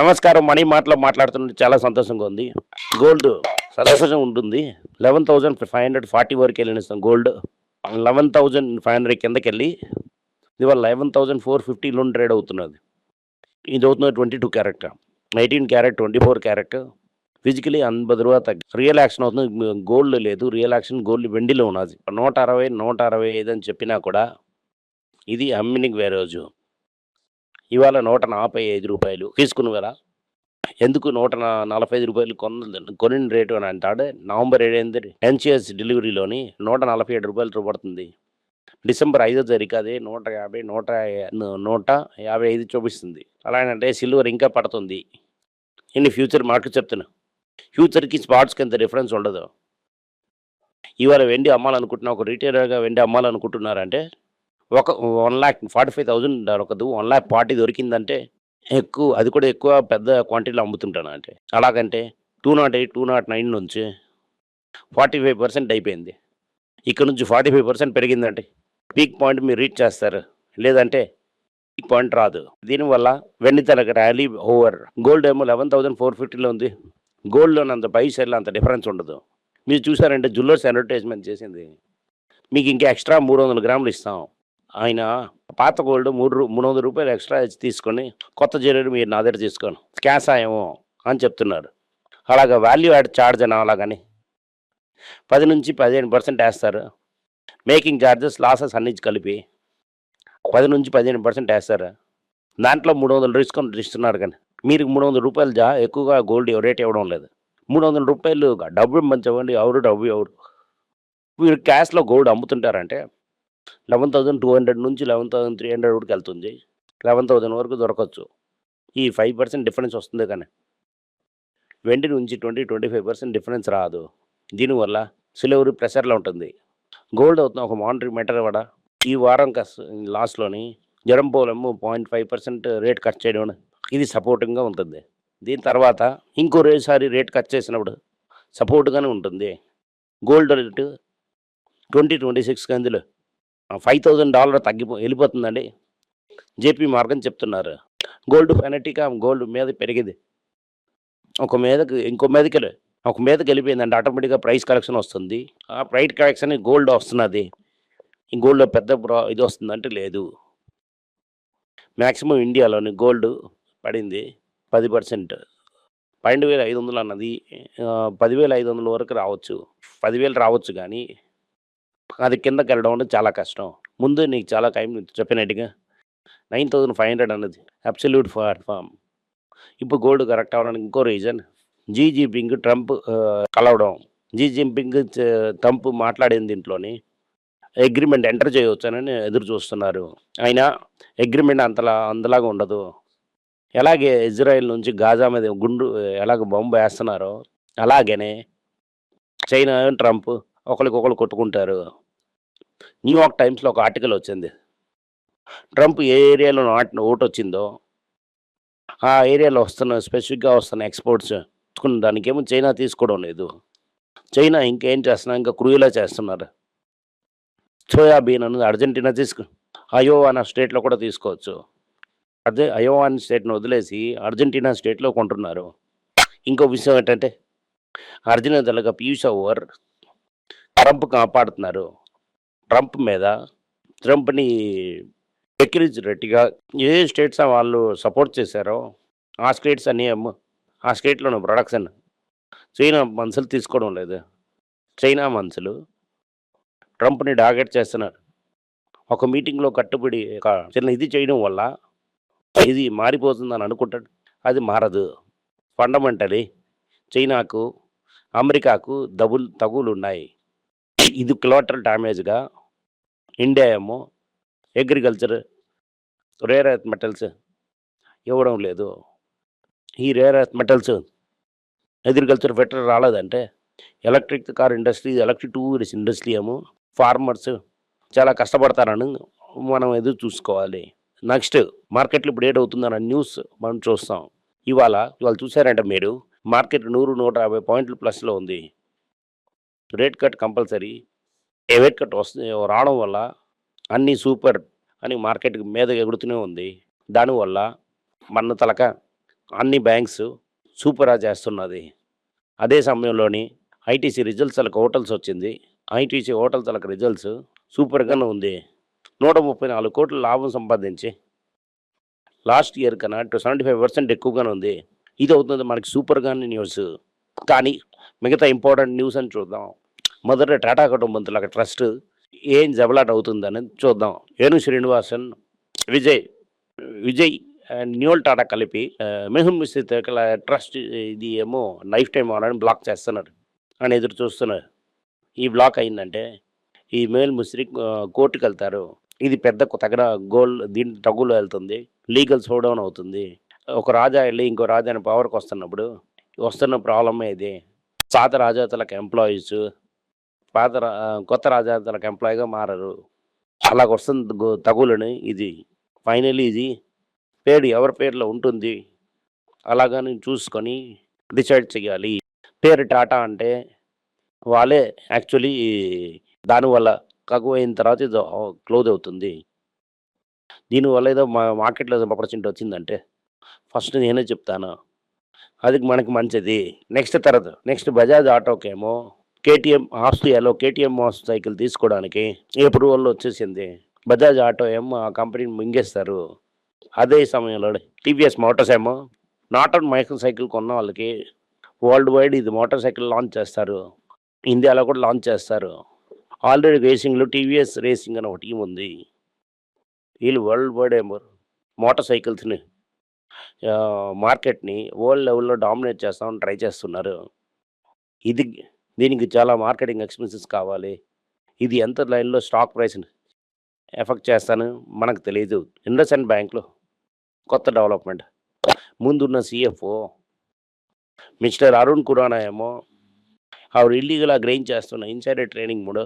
నమస్కారం. మనీ మాటలో మాట్లాడుతుంటే చాలా సంతోషంగా ఉంది. గోల్డ్ సంతోషంగా ఉంటుంది. Eleven thousand five hundred forty వరకు వెళ్ళిన gold. Eleven thousand five hundred కిందకి వెళ్ళి ఇవాళ లెవెన్ థౌజండ్ ఫోర్ ఫిఫ్టీ లోన్ ట్రేడ్ అవుతున్నది. ఇది అవుతున్నది twenty two carat eighteen carat twenty four carat. Physically అన్పది రూపా తగ్గి రియల్ యాక్షన్ అవుతుంది. గోల్డ్ లేదు. రియల్ యాక్షన్ గోల్డ్ వెండిలో ఉన్నది. నూట అరవై నూట అరవై ఐదు అని చెప్పినా కూడా ఇది అమ్మినికి వేరే రోజు. ఇవాళ నూట నలభై ఐదు రూపాయలు తీసుకుని ఎందుకు నూట నలభై ఐదు రూపాయలు కొన్న కొనిన రేటు అని అంటాడు. నవంబర్ ఏడైంది ఎన్సిఎస్ డెలివరీలోని నూట నలభై ఏడు రూపాయలు పడుతుంది డిసెంబర్ ఐదో తారీఖు అది నూట యాభై నూట నూట యాభై ఐదు చూపిస్తుంది. అలాగంటే సిల్వర్ ఇంకా పడుతుంది. ఇన్ని ఫ్యూచర్ మార్కెట్ చెప్తున్నా. ఫ్యూచర్కి స్పాట్స్కి ఎంత డిఫరెన్స్ ఉండదు. ఇవాళ వెండి అమ్మాలనుకుంటున్నా ఒక రీటైలర్గా వెండి అమ్మాలనుకుంటున్నారంటే ఒక one lakh forty five thousand దొరకదు వన్ ల్యాక్ ఫార్టీ దొరికిందంటే ఎక్కువ అది కూడా ఎక్కువ పెద్ద క్వాంటిటీలో అమ్ముతుంటాను అంటే. అలాగంటే two nought eight two nought nine నుంచి ఫార్టీ ఫైవ్ పర్సెంట్ అయిపోయింది. ఇక్కడ నుంచి ఫార్టీ ఫైవ్ పర్సెంట్ పెరిగిందంటే పీక్ పాయింట్ మీరు రీచ్ చేస్తారు. లేదంటే పీక్ పాయింట్ రాదు. దీనివల్ల వెండి ర్యాలీ ఓవర్. గోల్డ్ ఏమో లెవెన్ థౌసండ్ ఫోర్ ఫిఫ్టీలో ఉంది. గోల్డ్లో అంత పై అంత డిఫరెన్స్ ఉండదు. మీరు చూసారంటే జ్యువెలర్స్ అడ్వర్టైజ్మెంట్ చేసింది. మీకు ఇంకా ఎక్స్ట్రా మూడు వందల గ్రాములు ఇస్తాం. ఆయన పాత గోల్డ్ మూడు మూడు వందల రూపాయలు ఎక్స్ట్రా ఇచ్చి తీసుకొని కొత్త జ్యువెలరీ మీరు నా దగ్గర తీసుకోను. క్యాష్ ఏమో అని చెప్తున్నారు. అలాగా వాల్యూ యాడ్ ఛార్జ్ అని అలాగని. పది నుంచి పదిహేను పర్సెంట్ వేస్తారు. మేకింగ్ ఛార్జెస్ లాసెస్ అన్ని కలిపి పది నుంచి పదిహేను పర్సెంట్ వేస్తారు. దాంట్లో మూడు వందలు డిస్కౌంట్ ఇస్తున్నారు కానీ మీరు మూడు వందల రూపాయలు జా ఎక్కువగా గోల్డ్ రేట్ ఇవ్వడం లేదు. మూడు వందల రూపాయలు డబ్బు మంచివ్వండి ఎవరు డబ్బు ఎవరు మీరు క్యాష్లో గోల్డ్ అమ్ముతుంటారంటే లెవెన్ థౌసండ్ టూ హండ్రెడ్ నుంచి లెవెన్ థౌసండ్ త్రీ హండ్రెడ్ వరకు వెళ్తుంది. లెవెన్ థౌసండ్ వరకు దొరకవచ్చు ఈ ఫైవ్ పర్సెంట్ డిఫరెన్స్ వస్తుంది కానీ. వెండి నుంచి twenty twenty five percent difference రాదు. దీనివల్ల సిల్వర్ ప్రెషర్లో ఉంటుంది. గోల్డ్ అవుతుంది ఒక మానిటరీ మెటర్ కూడా ఈ వారం కస్ లాస్ట్లోని జడంపోలము point five percent rate cut చేయడం ఇది సపోర్టింగ్గా ఉంటుంది. దీని తర్వాత ఇంకో రేసారి రేట్ కట్ చేసినప్పుడు సపోర్ట్గానే ఉంటుంది. Gold rate twenty twenty six అందులో ఫైవ్ థౌజండ్ డాలర్ తగ్గిపో వెళ్ళిపోతుందండి. జేపీ మార్గం చెప్తున్నారు. గోల్డ్ ఫెనటిక్గా గోల్డ్ మీద పెరిగింది. ఒక మీదకి ఇంకో మీదకి ఒక మీదకి వెళ్ళిపోయిందండి. ఆటోమేటిక్గా ప్రైస్ కలెక్షన్ వస్తుంది. ఆ ప్రైట్ కలెక్షన్ గోల్డ్ వస్తున్నది. ఈ గోల్డ్లో పెద్ద ఇది వస్తుందంటే లేదు. మ్యాక్సిమం ఇండియాలోని గోల్డ్ పడింది పది పర్సెంట్. పన్నెండు వేల ఐదు వందలు అన్నది పదివేల ఐదు వందల వరకు రావచ్చు. పదివేలు రావచ్చు కానీ అది కిందకి వెళ్ళడం అంటే చాలా కష్టం. ముందు నీకు చాలా టైం చెప్పినట్టుగా నైన్ థౌజండ్ ఫైవ్ హండ్రెడ్ అన్నది. అబ్సల్యూట్ ప్లాట్ఫామ్ ఇప్పుడు గోల్డ్ కరెక్ట్ అవ్వడానికి ఇంకో రీజన్. జీ జింపింగ్ ట్రంప్ కలవడం. జీ జింపింగ్ ట్రంప్ మాట్లాడిన దీంట్లోని అగ్రిమెంట్ ఎంటర్ చేయవచ్చానని ఎదురు చూస్తున్నారు. అయినా అగ్రిమెంట్ అంతలా అంతలాగా ఉండదు. ఎలాగే ఇజ్రాయెల్ నుంచి గాజా మీద గుండు ఎలాగ బొంబ వేస్తున్నారో అలాగనే చైనా ట్రంప్ ఒకరికొకరు కొట్టుకుంటారు. న్యూయార్క్ టైమ్స్లో ఒక ఆర్టికల్ వచ్చింది. ట్రంప్ ఏ ఏరియాలో నాట్ ఓటు వచ్చిందో ఆ ఏరియాలో వస్తున్న స్పెసిఫిక్గా వస్తున్న ఎక్స్పోర్ట్స్ తీసుకున్న దానికేమో చైనా తీసుకోవడం లేదు. చైనా ఇంకేం చేస్తున్నా ఇంకా క్రూయలా చేస్తున్నారు. సోయాబీన్ అనేది అర్జెంటీనా తీసుకు అయో అన్న స్టేట్లో కూడా తీసుకోవచ్చు. అదే అయోవాన్ స్టేట్ను వదిలేసి అర్జెంటీనా స్టేట్లో కొంటున్నారు. ఇంకో విషయం ఏంటంటే అర్జెంటీనా తెలగ పీయూష్ ఓవర్ ట్రంప్ కాపాడుతున్నారు. ట్రంప్ మీద ట్రంప్ని ఎక్కిరించినట్టుగా ఏ స్టేట్స్ వాళ్ళు సపోర్ట్ చేశారో ఆ స్టేట్స్ అన్నీ ఆ స్టేట్లోని ప్రొడక్షన్ చైనా మనుషులు తీసుకోవడం లేదు. చైనా మనుషులు ట్రంప్ని టార్గెట్ చేస్తున్నారు. ఒక మీటింగ్లో కట్టుబడి ఒక చిన్న ఇది చేయడం వల్ల ఇది మారిపోతుందని అనుకుంటాడు. అది మారదు. ఫండమెంటలీ చైనాకు అమెరికాకు దబుల్ తగులు ఉన్నాయి ఇది కిలోమీటర్ డ్యామేజ్గా ఇండియా ఏమో అగ్రికల్చర్ రేర్ ఎర్త్ మెటల్స్ ఇవ్వడం లేదు. ఈ రేర్ ఎర్త్ మెటల్స్ అగ్రికల్చర్ ఫెటర్ రాలేదంటే electric car industry electric two wheelers industry ఏమో ఫార్మర్స్ చాలా కష్టపడతారని మనం ఎదురు చూసుకోవాలి. నెక్స్ట్ మార్కెట్లో ఇప్పుడు ఏడ్ అవుతుందన్న న్యూస్ మనం చూస్తాం. ఇవాళ ఇవాళ చూసారంటే మీరు మార్కెట్ నూరు నూట యాభై పాయింట్లు ప్లస్లో ఉంది. రేట్ కట్ కంపల్సరీ ఏ కట్ వస్తుంది రావడం వల్ల అన్నీ సూపర్ అని మార్కెట్ మీద ఎగురుతూనే ఉంది. దానివల్ల మన తలక అన్ని బ్యాంక్స్ సూపరా చేస్తున్నది. అదే సమయంలోని ఐటీసీ రిజల్ట్స్ వాళ్ళకి హోటల్స్ వచ్చింది. ఐటీసీ హోటల్స్ వాళ్ళకి రిజల్ట్స్ సూపర్గానే ఉంది. నూట ముప్పై నాలుగు కోట్ల లాభం సంపాదించి లాస్ట్ ఇయర్ కన్నా టూ సెవెంటీ ఫైవ్ పర్సెంట్ ఎక్కువగానే ఉంది. ఇది అవుతుంది మనకి సూపర్గానే న్యూస్. కానీ మిగతా ఇంపార్టెంట్ న్యూస్ అని చూద్దాం. మొదట టాటా కుటుంబంతో ఒక ట్రస్ట్ ఏం జబలాట్ అవుతుందని చూద్దాం. ఏను శ్రీనివాసన్ విజయ్ విజయ్ అండ్ న్యూల్ టాటా కలిపి ఆ, మెహుల్ మిస్త్రీ ట్రస్ట్ ఇది ఏమో లైఫ్ టైం అని బ్లాక్ చేస్తున్నారు అని ఎదురు చూస్తున్నారు. ఈ బ్లాక్ అయిందంటే ఈ మేల్ ముస్రి కోర్టుకు వెళ్తారు. ఇది పెద్ద తగిన గోల్ దీని తగులు వెళ్తుంది. లీగల్ సోడౌన్ అవుతుంది. ఒక రాజా వెళ్ళి ఇంకో రాజాని పవర్కి వస్తున్నప్పుడు వస్తున్న ప్రాబ్లమే ఇది. సాత రాజాతలకు ఎంప్లాయీస్ పాత రా- కొత్త రాజాతలకు ఎంప్లాయీగా మారరు. అలాగ వస్తుంది తగులని ఇది. ఫైనల్ ఇది పేరు ఎవరి పేరులో ఉంటుంది? అలాగని చూసుకొని డిసైడ్ చేయాలి పేరు టాటా అంటే వాళ్ళే యాక్చువల్లీ దానివల్ల కాకు అయిన తర్వాత ఇది క్లోజ్ అవుతుంది. దీనివల్ల ఏదో మా మార్కెట్లో ఆపర్చునిటీ వచ్చిందంటే ఫస్ట్ నేనే చెప్తాను. అది మనకి మంచిది. నెక్స్ట్ తర్వాత నెక్స్ట్ బజాజ్ ఆటోకేమో కేటీఎం ఆస్ట్రియాలో కేటీఎం మోటార్ సైకిల్ తీసుకోవడానికి అప్రూవల్ వచ్చేసింది? బజాజ్ ఆటో ఏమో ఆ కంపెనీని మింగేస్తారు. అదే సమయంలో టీవీఎస్ మోటార్స్ ఏమో నాట్ అండ్ మైక్రో సైకిల్ కొన్న వాళ్ళకి వరల్డ్ వైడ్ ఇది మోటార్ సైకిల్ లాంచ్ చేస్తారు. ఇండియాలో కూడా లాంచ్ చేస్తారు. ఆల్రెడీ రేసింగ్లో టీవీఎస్ రేసింగ్ అని ఒక టీం ఉంది. వీళ్ళు వరల్డ్ వైడ్ ఏమో మోటార్ సైకిల్స్ని మార్కెట్ని వరల్డ్ లెవెల్లో డామినేట్ చేస్తామని ట్రై చేస్తున్నారు. ఇది దీనికి చాలా మార్కెటింగ్ ఎక్స్పెన్సెస్ కావాలి. ఇది ఎంత లైన్లో స్టాక్ ప్రైస్ని ఎఫెక్ట్ చేస్తాను మనకు తెలియదు ఇండస్ అండ్ బ్యాంక్లో కొత్త డెవలప్మెంట్. ముందున్న సిఎఫ్ఓ మిస్టర్ అరుణ్ కురానా ఏమో ఆవిడ ఇల్లీగల్ గ్రెయిన్ చేస్తున్న ఇన్సైడర్ ట్రైనింగ్ మూడు.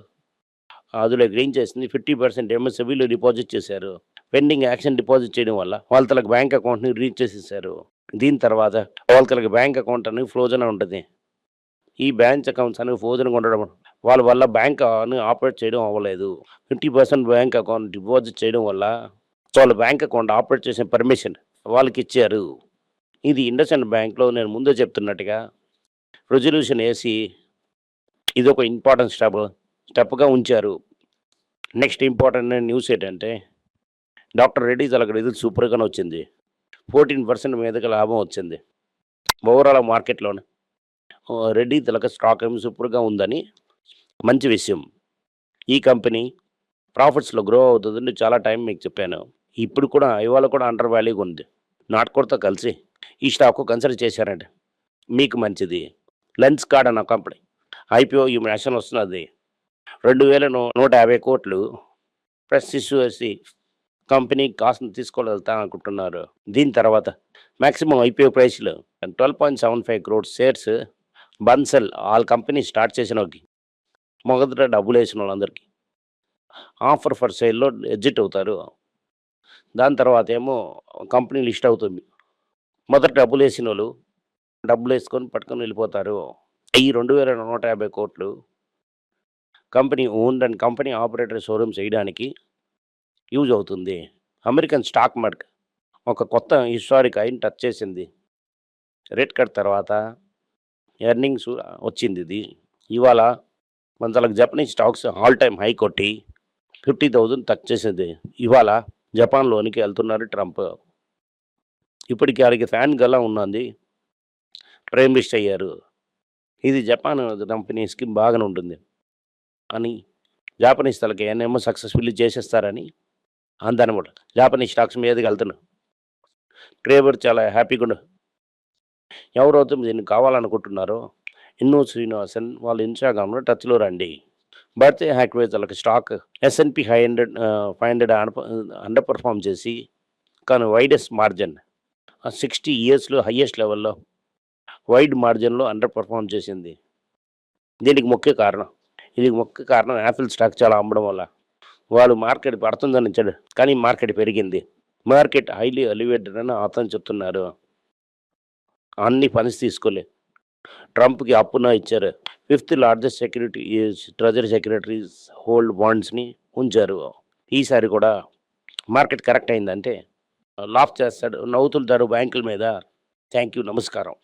అందులో గ్రెయిన్ చేసింది ఫిఫ్టీ పర్సెంట్ ఎంఎస్ఎబీలో డిపాజిట్ చేశారు. పెండింగ్ యాక్షన్ డిపాజిట్ చేయడం వల్ల వాళ్ళ తలకు బ్యాంక్ అకౌంట్ని రీచ్ చేసేసారు. దీని తర్వాత వాళ్ళ తలకు బ్యాంక్ అకౌంట్ అనేది ఫ్లోజన్ ఉంటుంది. ఈ బ్యాంక్ అకౌంట్స్ అనేవి ఫ్రోజన్ ఉండడం వాళ్ళ వల్ల బ్యాంక్ అని ఆపరేట్ చేయడం అవ్వలేదు. Fifty percent bank account deposit చేయడం వల్ల వాళ్ళ బ్యాంక్ అకౌంట్ ఆపరేట్ చేసే పర్మిషన్ వాళ్ళకి ఇచ్చారు. ఇది ఇండస్ అండ్ బ్యాంక్లో నేను ముందే చెప్తున్నట్టుగా రెజల్యూషన్ వేసి ఇది ఒక ఇంపార్టెంట్ స్టెప్ స్టెప్గా ఉంచారు. నెక్స్ట్ ఇంపార్టెంట్ న్యూస్ ఏంటంటే డాక్టర్ రెడ్డి అలా రిజల్ట్ సూపర్గానే వచ్చింది. ఫోర్టీన్ పర్సెంట్ మీదకి లాభం వచ్చింది. ఓవరాల్ మార్కెట్లోనే రెడ్డి తిలక స్టాక్ ఏమి సూపర్గా ఉందని. మంచి విషయం. ఈ కంపెనీ ప్రాఫిట్స్లో గ్రో అవుతుందని చాలా టైం మీకు చెప్పాను. ఇప్పుడు కూడా ఇవాళ కూడా అండర్ వాల్యూగా ఉంది. నాటుకోడితో కలిసి ఈ స్టాక్ కన్సిడర్ చేశారండి. మీకు మంచిది. లెన్స్ కార్డ్ అన్న కంపెనీ. ఐపీఓ ఈ నేషన్ వస్తున్నది. రెండు వేల నూ- నూట యాభై కోట్లు ప్లస్ వేసి కంపెనీ కాస్ట్ని తీసుకోగలుగుతా అనుకుంటున్నారు. దీని తర్వాత మ్యాక్సిమం ఐపీఓ ప్రైస్లో twelve point seven five crore shares Bansal వాళ్ళ కంపెనీ స్టార్ట్ చేసిన వాళ్ళకి మొదట డబ్బులు వేసిన వాళ్ళందరికీ. ఆఫర్ ఫర్ సేల్లో ఎగ్జిట్ అవుతారు. దాని తర్వాత ఏమో కంపెనీ లిస్ట్ అవుతుంది. మొదట డబ్బులు వేసిన వాళ్ళు డబ్బులు వేసుకొని పట్టుకొని వెళ్ళిపోతారు. ఈ రెండు వేల నూట యాభై కోట్లు company owned and company operator showrooms చేయడానికి యూజ్ అవుతుంది. అమెరికన్ స్టాక్ మార్కెట్ ఒక కొత్త హిస్టారిక్ అయిన టచ్ చేసింది. రేట్ కట్ తర్వాత ఎర్నింగ్స్ వచ్చింది ఇది. ఇవాళ మన Japanese stocks all time high కొట్టి ఫిఫ్టీ థౌజండ్ టచ్ చేసింది. ఇవాళ జపాన్లోనికి వెళ్తున్నారు ట్రంప్. ఇప్పటికి వారికి ఫ్యాన్ గలా ఉన్నది ప్రైమ్ మినిస్టర్ అయ్యారు. ఇది జపాన్ కంపెనీస్కి బాగానే ఉంటుంది. అని జాపనీస్ తలకి ఏమో సక్సెస్ఫుల్లీ చేసేస్తారని అందనమాట జాపనీస్ స్టాక్స్ మీదకి వెళ్తున్నాం. ట్రేవర్ చాలా హ్యాపీగా ఉండు ఎవరైతే దీన్ని కావాలనుకుంటున్నారో? ఇన్నో శ్రీనివాసన్ వాళ్ళ ఇన్స్టాగ్రామ్లో టచ్లో రండి. బర్త్డే హ్యాక్వేజ్ వాళ్ళకి stock S&P high hundred five hundred underperform చేసి కానీ వైడెస్ట్ మార్జిన్ సిక్స్టీ ఇయర్స్లో హయ్యెస్ట్ లెవెల్లో వైడ్ మార్జిన్లో అండర్ పర్ఫామ్ చేసింది. దీనికి ముఖ్య కారణం ఇది ముఖ్య కారణం యాపిల్ స్టాక్ చాలా అమ్మడం వల్ల. వాళ్ళు మార్కెట్ పడుతుందని చెడు కానీ మార్కెట్ పెరిగింది. మార్కెట్ హైలీ ఎలివేటెడ్ అని అతను చెప్తున్నారు. అన్ని ఫండ్స్ తీసుకోలే. ట్రంప్కి అప్పున ఇచ్చారు. Fifth largest security treasury secretaries hold బాండ్స్ని ఉంచారు. ఈసారి కూడా మార్కెట్ కరెక్ట్ అయిందంటే లాఫ్ చేస్తాడు నవ్వుతుంటారు బ్యాంకుల మీద. థ్యాంక్ యూ నమస్కారం.